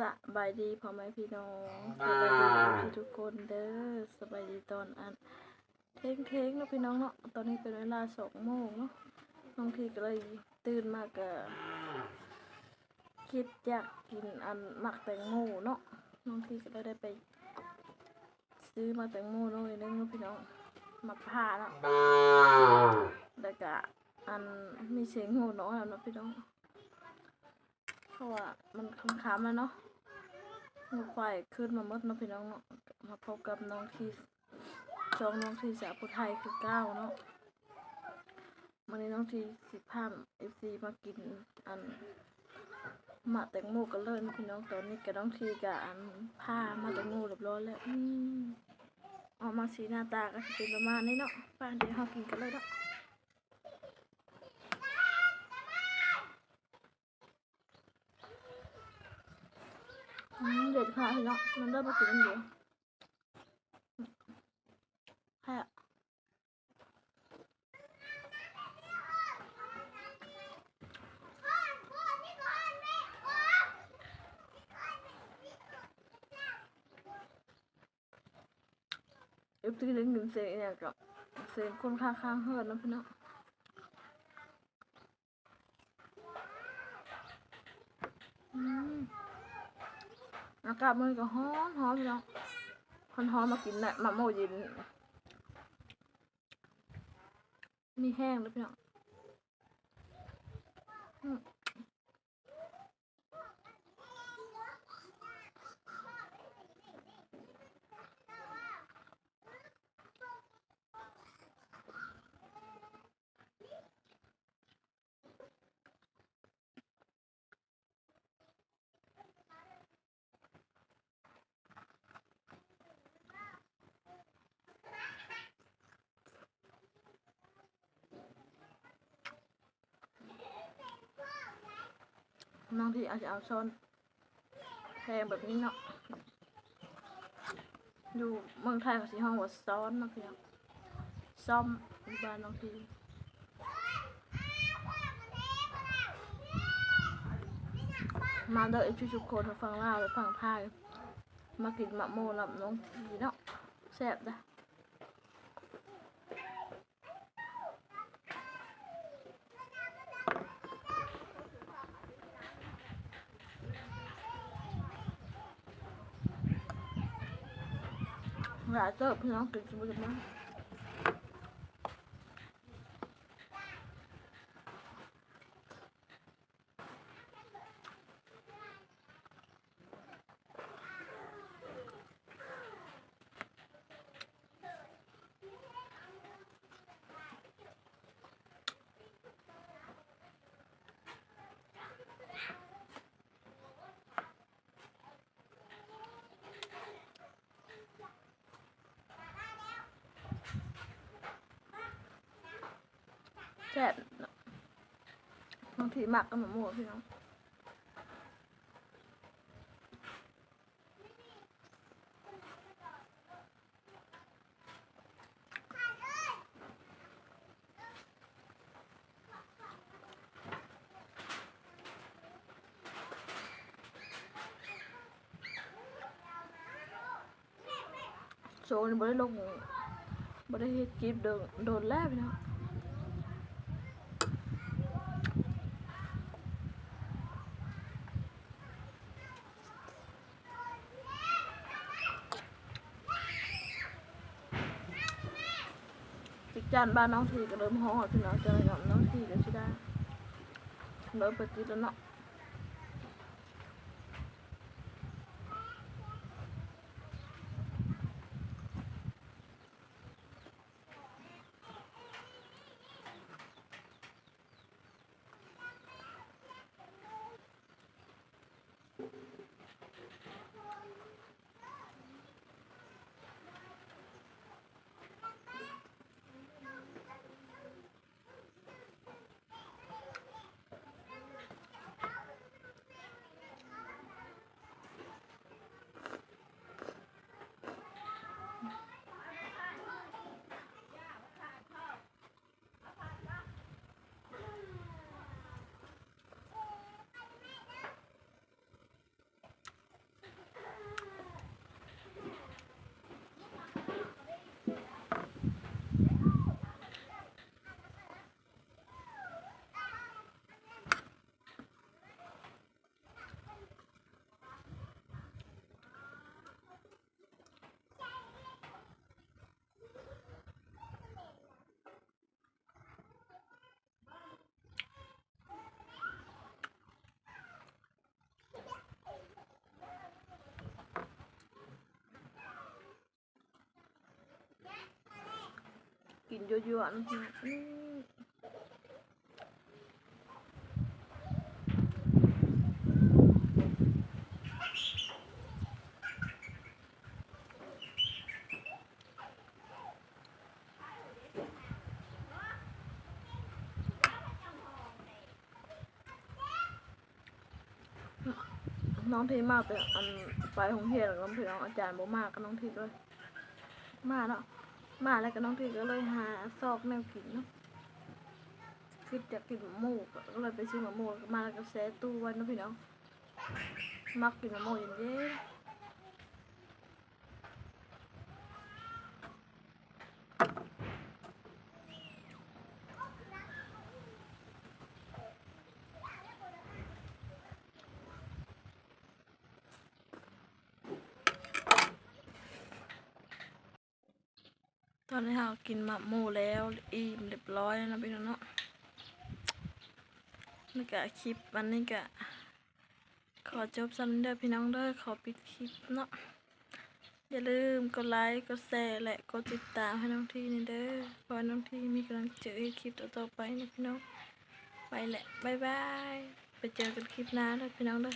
สบายดีพ่อแม่พี่น้องสบายดีพี่ทุกคนเด้อสบายดีตอนอันเท้งเท้งเนาะพี่น้องเนาะตอนนี้เป็นเวลาสองโมงเนาะน้องทีก็เลยตื่นมากะคิดอยากกินอันหมักแตงโมเนาะน้องทีก็เลยได้ไป ซื้อมาแตงโมน้องเลยนึงเนาะพี่น้องมักผ้าเนาะแล้วก็อันมีเสียงหูน้อยแล้วเนาะพี่น้องเพราะว่ามันค้ำๆแล้วเนาะ งูควายขึ้นมาหมดเนาพี่น้องมาพบกับน้องที่จองน้องที่สาวผู้ไทยคือเก้าเนาะวันนี้น้องที่สิพาเอฟซีมากินอันมาแตงโมกันเลยเนาะพี่น้องตอนนี้กับน้องทีกับอันผ้ามาแตงโมเรียบร้อยแล้วอออกมาสีหน้าตาก็จะเป็นประมาณนี้เนาะไป้าเดี๋ยวเรากินกันเลยเนาะ อืมเด็ดค่ะพี่น้องมันเริ่มมากินกันอยู่ใครอะเอฟซีเล่นกินเสียงเนี่ยกับเสียงคนข้างๆเฮือนนะพี่น้องอืม อากาศมันก็ฮ้อนฮ้อนพี่น้องฮ้อนฮ้อนมากินแหละมาโมเย็นมีแห้งแลยพี่น้อง น้องที่อาจจะเอาช้อนแพงแบบนี้เนาะอยู่เมืองไทยเขาสิห้องว่าซ้อนเนาะพี่น้องซ่อมอยู่บ้านน้องทีมาเด้อเอฟซีทุกคนมาฟังเล่าวและฟังพายมากินมะโมลำน้องทีเนาะแซ่บน หลายเติบพี่น้องกินสมุนไพร แซ่บาะบางทีหมักกับมะม่วงพี่น้องโซนบ่ได้ลงบ่ได้เฮ็ดคลิปเดินโดนแล้วพี่น้อง จิกจานบ้านน้องทีก็เริ่มฮ้อพี่น้องจะหย่อมน้องทีกันชิได้เริ่มไปกินแล้วเนาะ กินเยั่วๆนะพี่น้องอื้อน้องทีมากแต่อันไปโรงเรียนแล้วน้องพี่น้องอาจารย์บ่มากก็น้องทีด้วย มากเนาะ มาแล้วก็น้องทีก็เลยหาซอกแนวกินเนาะคิดจะกินหมูกก็เลยไปซื้อหมูมาแล้วก็แช่ตู้ไว้เนาะพี่น้องมักกินหมูเย็นๆ อนนี้เรากินมักหมูแล้วอิ่มเรียบร้อยแล้วนะพี่น้องเนาะนี่ก็คลิปวันนี้ก็ขอจบซ้ำเด้อพี่น้องเด้อขอปิดคลิปเนาะอย่าลืมกดไลค์กดแชร์และกดติดตามให้น้องทีนี่เด้อเพราะน้องทีมีกำลังใจให้คลิปต่อๆไปนะพี่น้องไปแหละบายบายไปเจอกันคลิปหน้าเด้อพี่น้องเด้อ